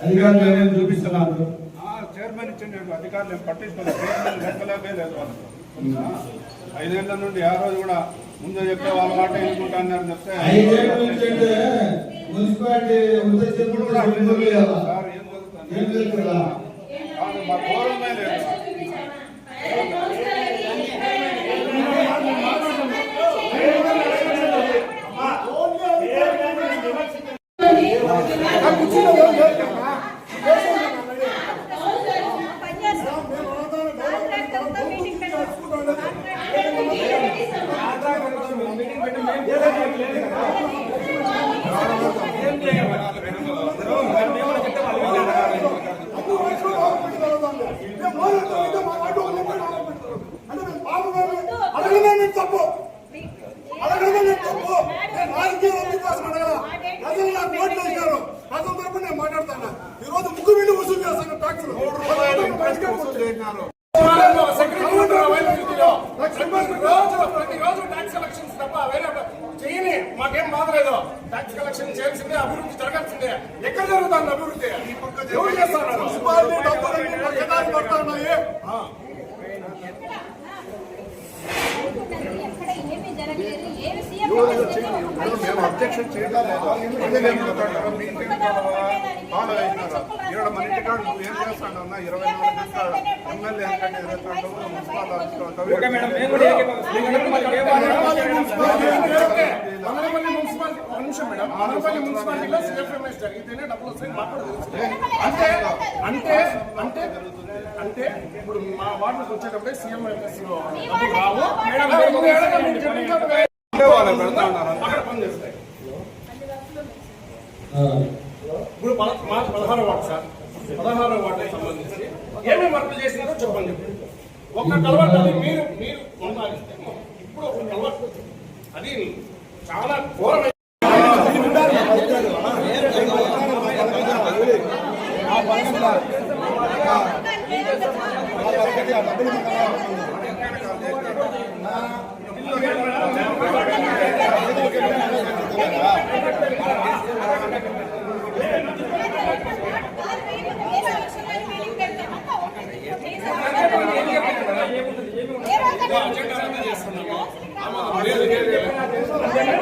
అధికారులు ఏమైనా చూపిస్తున్నారు. ఆ, చైర్మన్ ఇచ్చిండు అధికారులు ఏం పట్టించుకోలేదు. చైర్మన్ లెక్కలేకే లేదు వాళ్ళకు ఆ, ఐదేళ్ళ నుండి ఆ రోజు కూడా ముందే చెప్తే వాళ్ళ మాట ఎన్నుకుంటా అన్నారు చెప్తే ఐదేళ్ళ నుంచి అంటే మున్సిపాలిటీ ఉత్త ఇప్పుడు చెప్పుడు కూడా అట్లే కూడా జరుగుతుంది. సార్, ఏం జరుగుతుంది? ఏం జరుగుతుందా? కాదు, మా గౌరవమే లేదు అడగడమే నేను తప్పు అడగడమే నేను తప్పు నేను రాజకీయ లబ్ధి కోసం అడగల ప్రజలు నాకు ఓట్లు వేశారు ప్రజల నేను మాట్లాడతాను ఈ రోజు వసూలు చేస్తాను ట్యాక్సులు ప్రతిరోజు ట్యాక్స్ కలెక్షన్స్ తప్ప వేరే చేయని మాకేం బాధ లేదు ట్యాక్స్ కలెక్షన్ చేయాల్సిందే అభివృద్ధి జరగాల్సిందే. ఎక్కడ జరుగుతుంది అభివృద్ధి? ఎవరు చేస్తున్నారు పడతా ఉన్నాయి. మేము అబ్జెక్షన్ ఏం ఇక్కడ మన ఇంటికాడ నువ్వు ఏం చేస్తాడు అన్న? ఇరవై నాలుగు ఎమ్మెల్యే మున్సిపల్ మేడం మనపల్లి మున్సిపాలిటీలో సిఎఫ్ఎంఎస్ జరిగితేనే డబ్బులు వస్తాయి మాట్లాడుకోవచ్చు అంటే అంటే అంటే అంటే ఇప్పుడు మా వార్డుకు వచ్చేటప్పుడే సీఎంఎస్లో రావు. మేడం అక్కడ పని చేస్తాయి. ఆ. ఇప్పుడు పదహారో వార్డు సార్. పదహారో వార్డుకి సంబంధించి ఏమేమి వర్కులు చేసినారో చెప్పండి. ఒక్క కలవట్ అది మీరు మీరు కొనసాగిస్తే ఇప్పుడు ఒక కలవట్ అది చాలా ఘోరమైన చేస్తున్నాము ఇచ్చినా అడుగు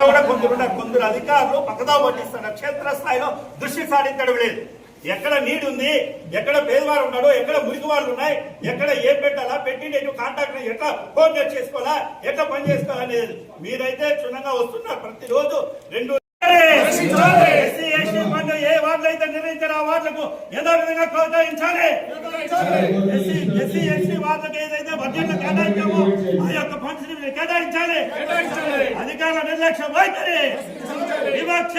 కూడా కొందరు అధికారులు పక్కదా పట్టిస్తున్నారు క్షేత్రస్థాయిలో దృష్టి సాధించడం లేదు. ఎక్కడ నీడు ఉంది ఎక్కడ పేదవారు ఉన్నాడు ఎక్కడ మురికి వాళ్ళు ఉన్నాయి ఎక్కడ ఏం పెట్టాలా పెట్టిన కాంటాక్ట్ ఎట్లా కోఆర్డినేట్ చేసుకోవాలా ఎట్లా పని చేసుకోవాలా అనేది మీరైతే క్షుణ్ణంగా వస్తున్నారు. ప్రతిరోజు రెండు ఏ వార్డులు అయితే వార్డులకు యథావిధంగా కేటాయించాలి ఎస్సీ ఎస్సీ ఎస్టీ వార్డులకు ఏదైతే బడ్జెట్ కేటాయించామో ఆ యొక్క ఫండ్స్ని కేటాయించాలి. అధికారుల నిర్లక్ష్యం వైఖరి. వివక్ష.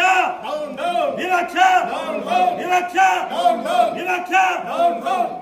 వివక్ష. వివక్ష. వివక్ష.